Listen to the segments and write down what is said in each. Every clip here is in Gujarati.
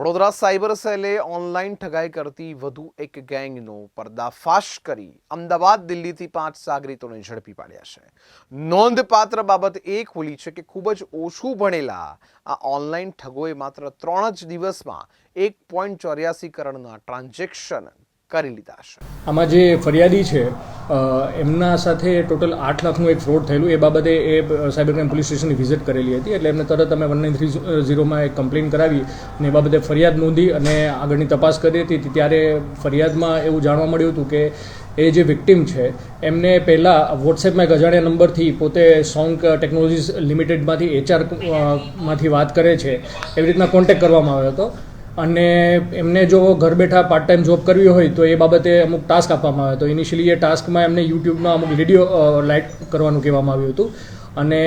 વડોદરા સાયબર સેલે ઓનલાઈન ઠગાઈ કરતી વધુ એક ગેંગનો પર્દાફાશ કરી અમદાવાદ દિલ્હીથી પાંચ સાગરીતોને ઝડપી પાડ્યા છે. નોંધપાત્ર બાબત એ ખુલી છે કે ખૂબ જ ઓછું ભણેલા આ ઓનલાઈન ઠગોએ માત્ર ત્રણ જ દિવસમાં એક પોઈન્ટ ચોર્યાસી કરોડના ટ્રાન્ઝેક્શન કરી લીધા છે આમાં જે ફરિયાદી છે એમના સાથે ટોટલ આઠ લાખનું એક ફ્રોડ થયેલું, એ બાબતે એ સાયબર ક્રાઇમ પોલીસ સ્ટેશનની વિઝિટ કરેલી હતી, એટલે એમને તરત અમે વન નાઇન થ્રી ઝીરોમાં એક કમ્પ્લેન કરાવી અને એ બાબતે ફરિયાદ નોંધી અને આગળની તપાસ કરી હતી. ત્યારે ફરિયાદમાં એવું જાણવા મળ્યું હતું કે એ જે વિક્ટિમ છે, એમને પહેલાં વોટ્સએપમાં એક અજાણ્યા નંબરથી પોતે સોંગ ટેકનોલોજીસ લિમિટેડમાંથી એચઆરમાંથી વાત કરે છે, એવી રીતના કોન્ટેક્ટ કરવામાં આવ્યો હતો. અને એમને જો ઘર બેઠા પાર્ટ ટાઈમ જોબ કરવી હોય તો એ બાબતે અમુક ટાસ્ક આપવામાં આવ્યો હતો ઇનિશિયલી એ ટાસ્કમાં એમને યુટ્યુબમાં અમુક વીડિયો લાઇટ કરવાનું કહેવામાં આવ્યું હતું. અને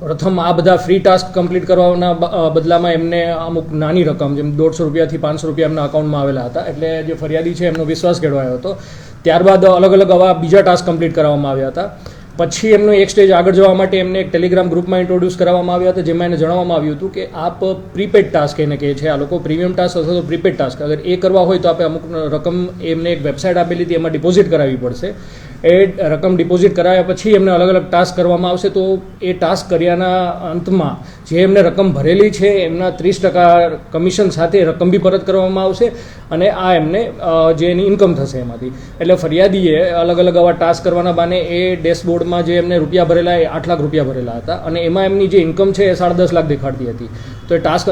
પ્રથમ આ બધા ફ્રી ટાસ્ક કમ્પ્લીટ કરવાના બદલામાં એમને અમુક નાની રકમ, જેમ દોઢસો રૂપિયાથી પાંચસો રૂપિયા એમના અકાઉન્ટમાં આવેલા હતા. એટલે જે ફરિયાદી છે એમનો વિશ્વાસ કેળવાયો હતો. ત્યારબાદ અલગ અલગ આવા બીજા ટાસ્ક કમ્પ્લીટ કરવામાં આવ્યા હતા. પછી એમનું એક સ્ટેજ આગળ જવા માટે એમને એક ટેલિગ્રામ ગ્રુપમાં ઇન્ટ્રોડ્યુસ કરવામાં આવ્યા હતા, જેમાં એને જણાવવામાં આવ્યું હતું કે આપ પ્રીપેડ ટાસ્ક એને કહે છે. આ લોકો પ્રીમિયમ ટાસ્ક અથવા તો પ્રીપેડ ટાસ્ક અગર એ કરવા હોય તો આપણે અમુક રકમ એમને એક વેબસાઇટ આપેલી હતી, એમાં ડિપોઝિટ કરાવવી પડશે. એ રકમ ડિપોઝિટ કરાયા પછી એમને અલગ અલગ ટાસ્ક કરવામાં આવશે, તો એ ટાસ્ક કર્યાના અંતમાં જે એમને રકમ ભરેલી છે, એમના ત્રીસ ટકા કમિશન સાથે રકમ બી પરત કરવામાં આવશે અને આ એમને જે એની ઇન્કમ થશે એમાંથી. એટલે ફરિયાદીએ અલગ અલગ આવા ટાસ્ક કરવાના બાને એ ડેશબોર્ડમાં જે એમને રૂપિયા ભરેલા એ આઠ લાખ રૂપિયા ભરેલા હતા અને એમાં એમની જે ઇન્કમ છે એ સાડા દસ લાખ દેખાડતી હતી. તો એ ટાસ્ક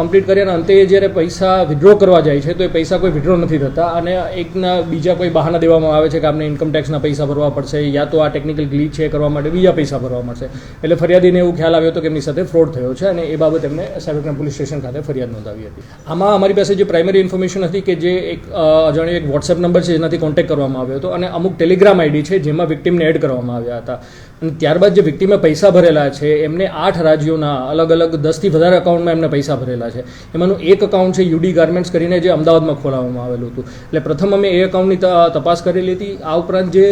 કમ્પ્લીટ કર્યાના અંતે જ્યારે પૈસા વિડ્રો કરવા જાય છે, તો એ પૈસા કોઈ વિડ્રો નથી થતા અને એકના બીજા કોઈ બહાના દેવામાં આવે છે કે આપણે ઇન્કમ ટેક્સના પૈસા ભરવા પડશે, યા તો આ ટેકનિકલ ગ્લીચ છે કરવા માટે બીજા પૈસા ભરવા મળશે. એટલે ફરિયાદીને એવું ખ્યાલ આવ્યો હતો કે એમની સાથે ફ્રોડ થયો છે અને એ બાબત એમને સાયબર ક્રાઇમ પોલીસ સ્ટેશન ખાતે ફરિયાદ નોંધાવી હતી. આમાં અમારી પાસે જે પ્રાઇમરી ઇન્ફોર્મેશન હતી કે જે એક અજાણ્યો એક વોટ્સએપ નંબર છે જેનાથી કોન્ટેક્ટ કરવામાં આવ્યો હતો અને અમુક ટેલિગ્રામ આઈડી છે જેમાં વિક્ટિમને એડ કરવામાં આવ્યા હતા. અને ત્યારબાદ જે વિક્ટિમે પૈસા ભરેલા છે, એમને આઠ રાજ્યોના અલગ અલગ દસથી વધારે અકાઉન્ટમાં એમને પૈસા ભરેલા છે. એમાંનું એક અકાઉન્ટ છે યુડી ગાર્મેન્ટ્સ કરીને જે અમદાવાદમાં ખોલાવવામાં આવેલું હતું. એટલે પ્રથમ અમે એ અકાઉન્ટની તપાસ કરેલી હતી. આ ઉપરાંત જે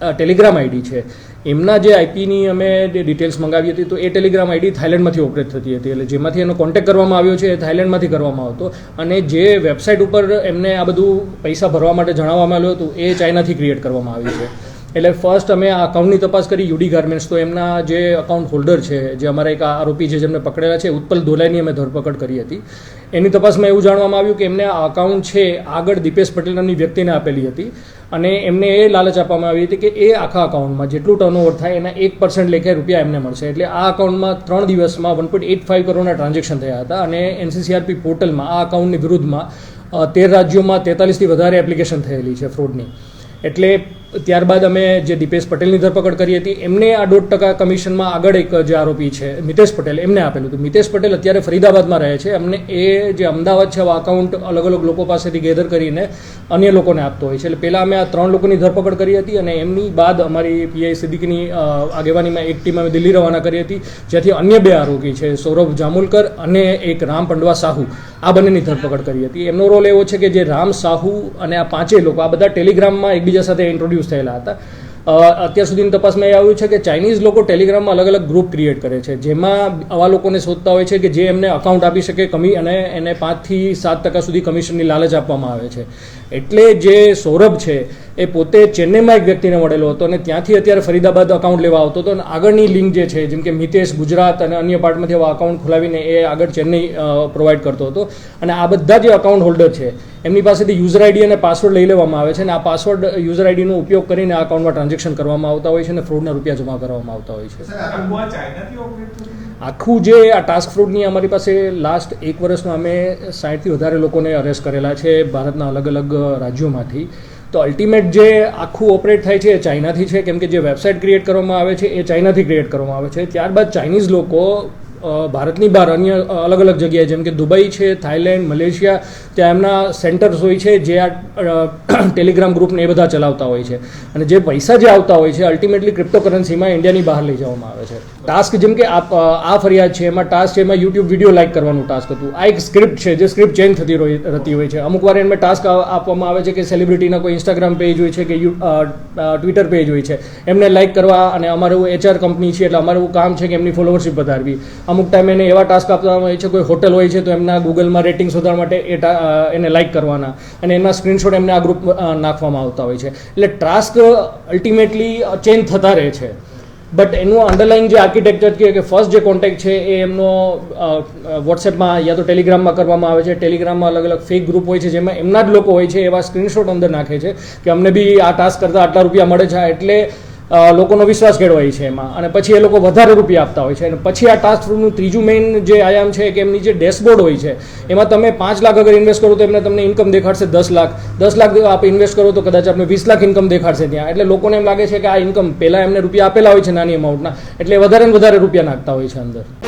ટેલિગ્રામ આઈડી છે. એમના જે આઈપીની અમે ડિટેલ્સ મંગાવી હતી તો એ ટેલિગ્રામ આઈડી થાઇલેન્ડમાંથી ઓપરેટ થતી હતી. એટલે જેમાંથી એનો કોન્ટેક્ટ કરવામાં આવ્યો છે એ થાઇલેન્ડમાંથી કરવામાં આવતો. અને જે વેબસાઇટ ઉપર એમને આ બધું પૈસા ભરવા માટે જણાવવામાં આવ્યું હતું એ ચાઇનાથી ક્રિએટ કરવામાં આવ્યું છે. એટલે ફર્સ્ટ અમે આ અકાઉન્ટની તપાસ કરી યુડી ગાર્મેન્ટ્સ તો એમના જે અકાઉન્ટ હોલ્ડર છે, જે અમારા એક આરોપી છે જેમને પકડેલા છે, ઉત્પલ દોલાઈની અમે ધરપકડ કરી હતી. એની તપાસમાં એવું જાણવામાં આવ્યું કે એમને આ અકાઉન્ટ છે, આગળ દીપેશ પટેલ નામની વ્યક્તિને આપેલી હતી. અને એમને એ લાલચ આપવામાં આવી હતી કે એ આખા અકાઉન્ટમાં જેટલું ટર્નઓવર થાય, એના એક પર્સન્ટ લેખે રૂપિયા એમને મળશે. એટલે આ અકાઉન્ટમાં ત્રણ દિવસમાં વન પોઈન્ટ એટ ફાઇવ કરોડના ટ્રાન્ઝેક્શન થયા હતા અને એનસીસીઆરપી પોર્ટલમાં આ અકાઉન્ટની વિરુદ્ધમાં તેર રાજ્યોમાં તેતાલીસથી વધારે એપ્લિકેશન થયેલી છે ફ્રોડની એટલે ત્યારબાદ અમે જે દીપેશ પટેલની ધરપકડ કરી હતી, એમને આ દોઢ ટકા કમિશનમાં આગળ એક જે આરોપી છે, મિતેશ પટેલ, એમને આપેલું હતું. મિતેશ પટેલ અત્યારે ફરીદાબાદમાં રહે છે. એમને એ જે અમદાવાદ છે આ અકાઉન્ટ અલગ અલગ લોકો પાસેથી ગેધર કરીને અન્ય લોકોને આપતો હોય છે. એટલે પહેલાં અમે આ ત્રણ લોકોની ધરપકડ કરી હતી અને એમની બાદ અમારી પીઆઈ સિદ્દીકીની આગેવાનીમાં એક ટીમ અમે દિલ્હી રવાના કરી હતી. જેથી અન્ય બે આરોપી છે, સૌરભ જામુલકર અને એક રામ પંડવા સાહુ, આ બંનેની ધરપકડ કરી હતી. એમનો રોલ એવો છે કે જે રામ સાહુ અને આ પાંચેય લોકો, આ બધા ટેલિગ્રામમાં એકબીજા સાથે ઇન્ટ્રોડ્યુસ થયેલા હતા. અત્યાર સુધીની તપાસમાં એ આવ્યું છે કે ચાઇનીઝ લોકો ટેલિગ્રામમાં અલગ અલગ ગ્રુપ ક્રિએટ કરે છે, જેમાં આવા લોકોને શોધતા હોય છે કે જે એમને અકાઉન્ટ આપી શકે કમી અને એને પાંચથી સાત ટકા સુધી કમિશનની લાલચ આપવામાં આવે છે. એટલે જે સૌરભ છે, એ પોતે ચેન્નઈમાં એક વ્યક્તિને મળેલો હતો અને ત્યાંથી અત્યારે ફરીદાબાદ અકાઉન્ટ લેવા આવતો હતો. અને આગળની લિંક જે છે, જેમ કે મિતેશ ગુજરાત અને અન્ય પાર્ટમાંથી આવા અકાઉન્ટ ખોલાવીને એ આગળ ચેન્નઈ પ્રોવાઈડ કરતો હતો. અને આ બધા જે અકાઉન્ટ હોલ્ડર છે એમની પાસેથી યુઝર આઈડી અને પાસવર્ડ લઈ લેવામાં આવે છે અને આ પાસવર્ડ યુઝર આઈડીનો ઉપયોગ કરીને આ અકાઉન્ટમાં ટ્રાન્ઝેક્શન કરવામાં આવતા હોય છે અને ફ્રોડના રૂપિયા જમા કરવામાં આવતા હોય છે. આખું જે આ ટાસ્ક ફ્રૂટની અમારી પાસે લાસ્ટ એક વર્ષમાં અમે સાઠથી વધારે લોકોને અરેસ્ટ કરેલા છે ભારતના અલગ અલગ રાજ્યોમાંથી. તો અલ્ટિમેટ જે આખું ઓપરેટ થાય છે એ ચાઇનાથી છે. કેમ કે જે વેબસાઇટ ક્રિએટ કરવામાં આવે છે એ ચાઇનાથી ક્રિએટ કરવામાં આવે છે. ત્યારબાદ ચાઇનીઝ લોકો ભારતની બહાર અન્ય અલગ અલગ જગ્યાએ, જેમ કે દુબઈ છે, થાઇલેન્ડ, મલેશિયા, ત્યાં એમના સેન્ટર્સ હોય છે, જે આ ટેલિગ્રામ ગ્રુપને એ બધા ચલાવતા હોય છે. અને જે પૈસા જે આવતા હોય છે, અલ્ટિમેટલી ક્રિપ્ટોકરન્સીમાં ઇન્ડિયાની બહાર લઈ જવામાં આવે છે. ટાસ્ક જેમ કે આ ફરિયાદ છે, એમાં ટાસ્ક છે, એમાં યુટ્યુબ વીડિયો લાઇક કરવાનું ટાસ્ક હતું. આ એક સ્ક્રિપ્ટ છે, જે સ્ક્રિપ્ટ ચેન્જ થતી રહી- રહેતી હોય છે. અમુક વાર એમને ટાસ્ક આપવામાં આવે છે કે સેલિબ્રિટીના કોઈ ઇન્સ્ટાગ્રામ પેજ હોય છે કે ટ્વિટર પેજ હોય છે. એમને લાઇક કરવા અને અમારું એચઆર કંપની છે, એટલે અમારું કામ છે કે એમની ફોલોવરશિપ વધારવી. અમુક ટાઈમ એને એવા ટાસ્ક આપવામાં હોય છે, કોઈ હોટલ હોય છે, તો એમના ગૂગલમાં રેટિંગ સુધારવા માટે એ એને લાઇક કરવાના. અને એના સ્ક્રીનશોટ એમને આ ગ્રુપ નાખવામાં આવતા હોય છે. એટલે ટાસ્ક અલ્ટિમેટલી ચેન્જ થતા રહે છે. બટ એનું અન્ડરલાઇન જે આર્કિટેક્ચર કે ફર્સ્ટ જે કોન્ટેક્ટ છે એ એમનો વોટ્સએપમાં યા તો ટેલિગ્રામમાં કરવામાં આવે છે. ટેલિગ્રામમાં અલગ અલગ ફેક ગ્રુપ હોય છે જેમાં એમના જ લોકો હોય છે એવા સ્ક્રીનશોટ અંદર નાખે છે કે અમને બી આ ટાસ્ક કરતાં આટલા રૂપિયા મળે છે. એટલે લોકોનો વિશ્વાસ કેળવાય છે એમાં. અને પછી એ લોકો વધારે રૂપિયા આપતા હોય છે. અને પછી આ ટાસ્ક ફોર્સનું ત્રીજું મેઇન જે આયામ છે કે એમની જે ડેશબોર્ડ હોય છે, એમાં તમે પાંચ લાખ અગર ઇન્વેસ્ટ કરો તો એમને તમને ઇન્કમ દેખાડશે દસ લાખ. દસ લાખ આપ ઇન્વેસ્ટ કરો તો કદાચ આપણે વીસ લાખ ઇન્કમ દેખાડશે ત્યાં. એટલે લોકોને એમ લાગે છે કે આ ઇન્કમ પહેલાં એમને રૂપિયા આપેલા હોય છે નાની અમાઉન્ટના એટલે વધારે ને વધારે રૂપિયા નાખતા હોય છે અંદર.